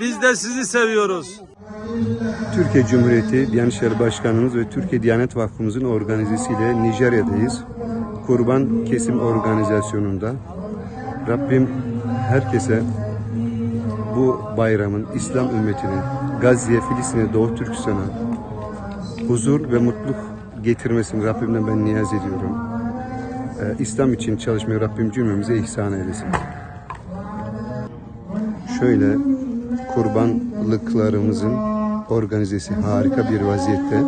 Biz de sizi seviyoruz. Türkiye Cumhuriyeti Diyanet İşleri Başkanımız ve Türkiye Diyanet Vakfımızın organizesiyle Nijerya'dayız. Kurban Kesim Organizasyonu'nda Rabbim herkese bu bayramın, İslam ümmetinin Gazze'ye, Filistin'e, Doğu Türkistan'a huzur ve mutluluk getirmesini Rabbimden ben niyaz ediyorum. Ee, İslam için çalışmayı Rabbim cümlemize ihsan eylesin. Şöyle kurbanlıklarımızın organizesi harika bir vaziyette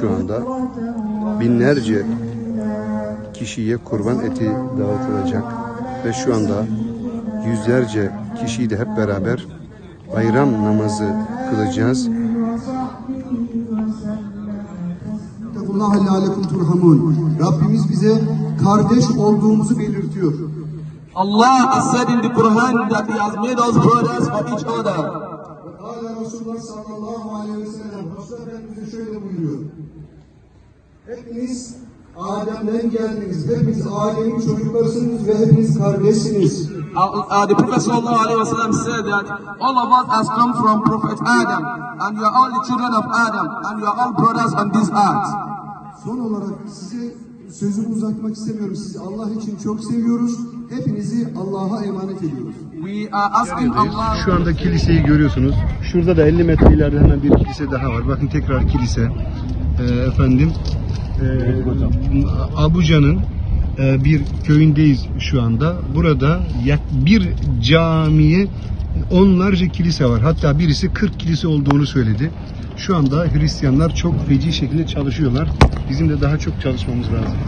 şu anda binlerce kişiye kurban eti dağıtılacak ve şu anda yüzlerce kişiyi de hep beraber bayram namazı kılacağız. Rabbimiz bize kardeş olduğumuzu belirtiyor. Allah has said in the Quran that He has made us brothers for each other. Resulullah sallallahu aleyhi ve sellem Resulullah Efendimiz şöyle buyuruyor. Hepiniz Adem'den geldiniz. Hepiniz Adem'in çocuklarısınız ve hepiniz kardeşsiniz. Uh, uh, the Prophet sallallahu alaihi wasallam said that all of us has come from Prophet Adam, and you are all the children of Adam, and you are all brothers on this earth. Son olarak size sözümü uzatmak istemiyorum. Sizi Allah için çok seviyoruz. Hepinizi Allah'a emanet ediyoruz. We are asking Allah. Şu anda kiliseyi görüyorsunuz. Şurada da 50 metre ileride hemen bir kilise daha var. Bakın tekrar kilise. Ee, efendim e, Abuca'nın e, bir köyündeyiz şu anda. Burada yak bir camiye onlarca kilise var. Hatta birisi 40 kilise olduğunu söyledi. Şu anda Hristiyanlar çok feci şekilde çalışıyorlar. Bizim de daha çok çalışmamız lazım.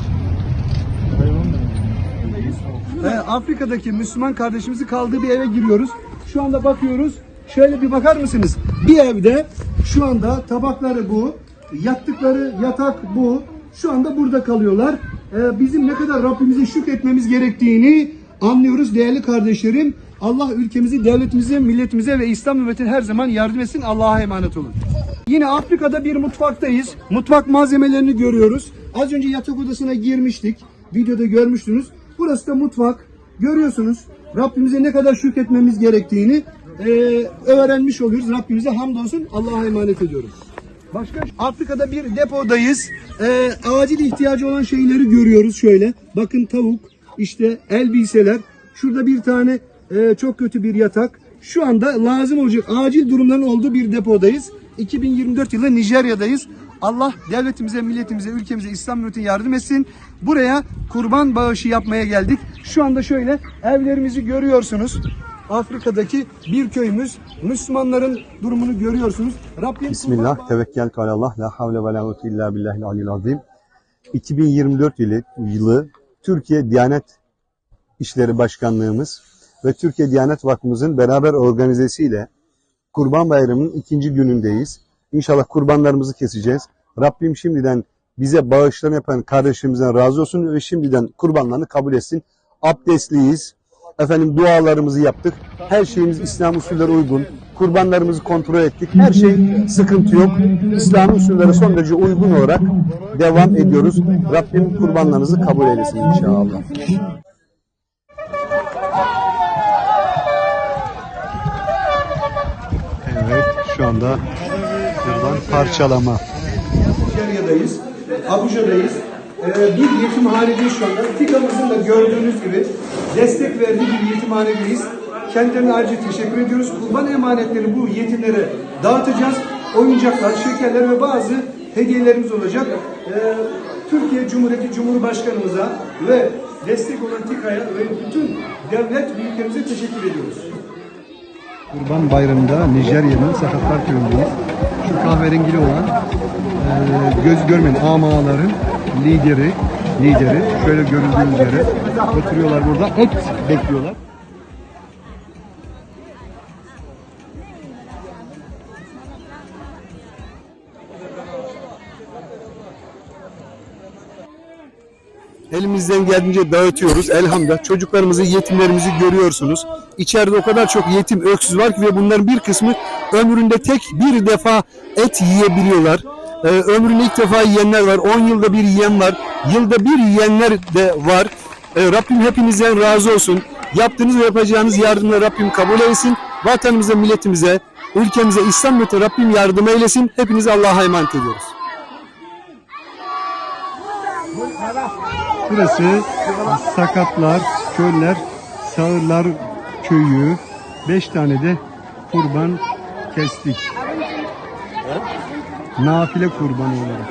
Ee, Afrika'daki Müslüman kardeşimizin kaldığı bir eve giriyoruz. Şu anda bakıyoruz. Şöyle bir bakar mısınız? Bir evde şu anda tabakları bu, yattıkları yatak bu. Şu anda burada kalıyorlar. Ee, bizim ne kadar Rabbimize şükretmemiz gerektiğini anlıyoruz değerli kardeşlerim. Allah ülkemizi, devletimize, milletimize ve İslam ümmetine her zaman yardım etsin. Allah'a emanet olun. Yine Afrika'da bir mutfaktayız. Mutfak malzemelerini görüyoruz. Az önce yatak odasına girmiştik. Videoda görmüştünüz. Burası da mutfak. Görüyorsunuz. Rabbimize ne kadar şükretmemiz gerektiğini eee, öğrenmiş oluyoruz. Rabbimize hamdolsun. Allah'a emanet ediyoruz. Başka Afrika'da bir depodayız. Eee, acil ihtiyacı olan şeyleri görüyoruz şöyle. Bakın tavuk, işte elbiseler. Şurada bir tane eee, çok kötü bir yatak. Şu anda lazım olacak acil durumların olduğu bir depodayız. 2024 yılı Nijerya'dayız. Allah devletimize, milletimize, ülkemize, İslam ümmetine yardım etsin. Buraya kurban bağışı yapmaya geldik. Şu anda şöyle evlerimizi görüyorsunuz. Afrika'daki bir köyümüz. Müslümanların durumunu görüyorsunuz. Rabbim Bismillah, tevekkeltu alallah, la havle ve la illa billahil aliyyil azim. 2024 yılı, yılı Türkiye Diyanet İşleri Başkanlığımız ve Türkiye Diyanet Vakfımızın beraber organizesiyle Kurban Bayramı'nın ikinci günündeyiz. İnşallah kurbanlarımızı keseceğiz. Rabbim şimdiden bize bağışlama yapan kardeşlerimizden razı olsun ve şimdiden kurbanlarını kabul etsin. Abdestliyiz. Efendim dualarımızı yaptık. Her şeyimiz İslam usulleri uygun. Kurbanlarımızı kontrol ettik. Her şey sıkıntı yok. İslam usulleri son derece uygun olarak devam ediyoruz. Rabbim kurbanlarınızı kabul eylesin inşallah. Evet şu anda kurban parçalama. Nijerya'dayız. Abuca'dayız. Ee, bir yetimhanedeyiz şu anda. TİKA'mızın da gördüğünüz gibi destek verdiği bir yetimhanedeyiz. Kendilerine ayrıca teşekkür ediyoruz. Kurban emanetleri bu yetimlere dağıtacağız. Oyuncaklar, şekerler ve bazı hediyelerimiz olacak. Ee, Türkiye Cumhuriyeti Cumhurbaşkanımıza ve destek olan TİKA'ya ve bütün devlet büyüklerimize teşekkür ediyoruz. Kurban Bayramı'nda Nijerya'nın Sakatlar Köyü'ndeyiz. Şu kahverengili olan e, göz görmeyen amaların lideri, lideri şöyle görüldüğü üzere oturuyorlar burada et bekliyorlar. Elimizden geldiğince dağıtıyoruz. Elhamdülillah çocuklarımızı, yetimlerimizi görüyorsunuz. İçeride o kadar çok yetim, öksüz var ki ve bunların bir kısmı ömründe tek bir defa et yiyebiliyorlar. Ee, ömründe ilk defa yiyenler var. 10 yılda bir yiyen var. Yılda bir yiyenler de var. Ee, Rabbim hepinizden razı olsun. Yaptığınız ve yapacağınız yardımla Rabbim kabul etsin. vatanımıza, milletimize, ülkemize, İslam millete Rabbim yardım eylesin. Hepinizi Allah'a emanet ediyoruz. Burası Sakatlar, Köller, Sağırlar Köyü. Beş tane de kurban kestik. Nafile kurbanı olarak.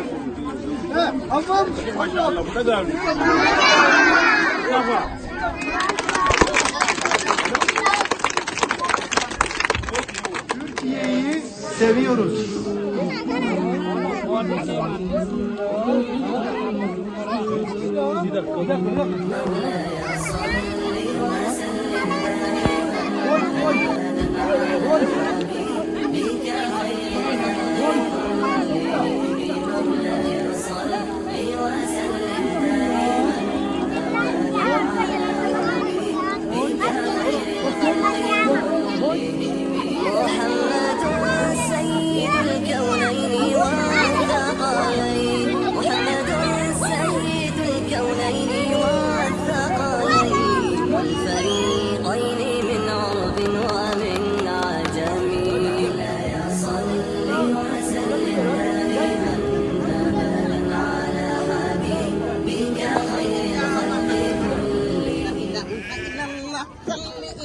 Türkiye'yi seviyoruz. Hallelujah.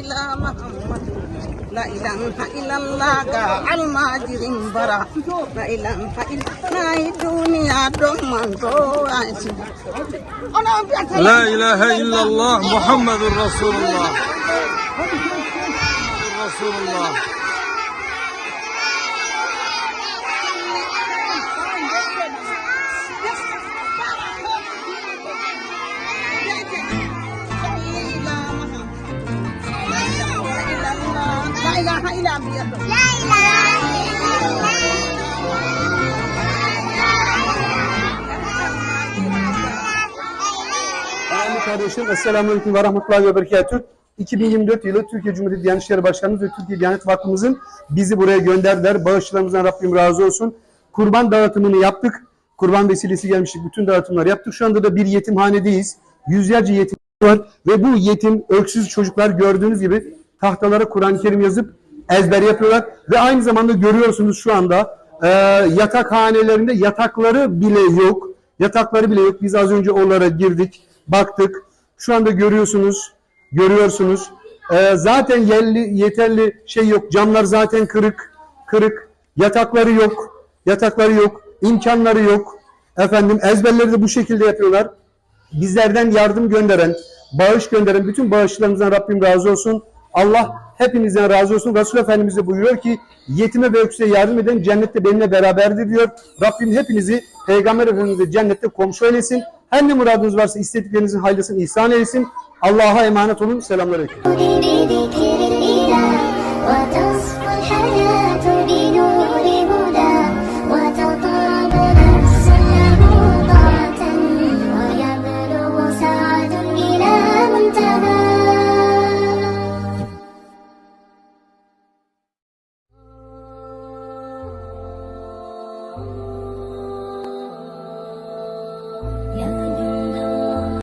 إلى محمد لا إله إلا الله المهاجرين برا لا إله إلا الله. دنيا دمان لا إله إلا الله محمد رسول الله رسول الله. Muhammedur Resulullah. Resulullah. La ilaha illallah Değerli kardeşlerim, Esselamu Aleyküm ve Rahmetullahi ve Berekatüh. 2024 yılı Türkiye Cumhuriyeti Diyanet İşleri Başkanımız ve Türkiye Diyanet Vakfımızın bizi buraya gönderdiler. Bağışçılarımızdan Rabbim razı olsun. Kurban dağıtımını yaptık. Kurban vesilesi gelmiştik. Bütün dağıtımları yaptık. Şu anda da bir yetimhanedeyiz. Yüzlerce yetim var ve bu yetim, öksüz çocuklar gördüğünüz gibi tahtalara Kur'an-ı Kerim yazıp ezber yapıyorlar ve aynı zamanda görüyorsunuz şu anda e, yatakhanelerinde yatakları bile yok. Yatakları bile yok. Biz az önce onlara girdik, baktık. Şu anda görüyorsunuz, görüyorsunuz. E, zaten yerli, yeterli şey yok. Camlar zaten kırık, kırık. Yatakları yok, yatakları yok. imkanları yok. Efendim ezberleri de bu şekilde yapıyorlar bizlerden yardım gönderen, bağış gönderen bütün bağışçılarımızdan Rabbim razı olsun. Allah hepinizden razı olsun. Resul Efendimiz de buyuruyor ki yetime ve öksüze yardım eden cennette benimle beraberdir diyor. Rabbim hepinizi Peygamber Efendimiz'e cennette komşu eylesin. Her ne muradınız varsa istediklerinizin hayırlısını ihsan eylesin. Allah'a emanet olun. Selamünaleyküm.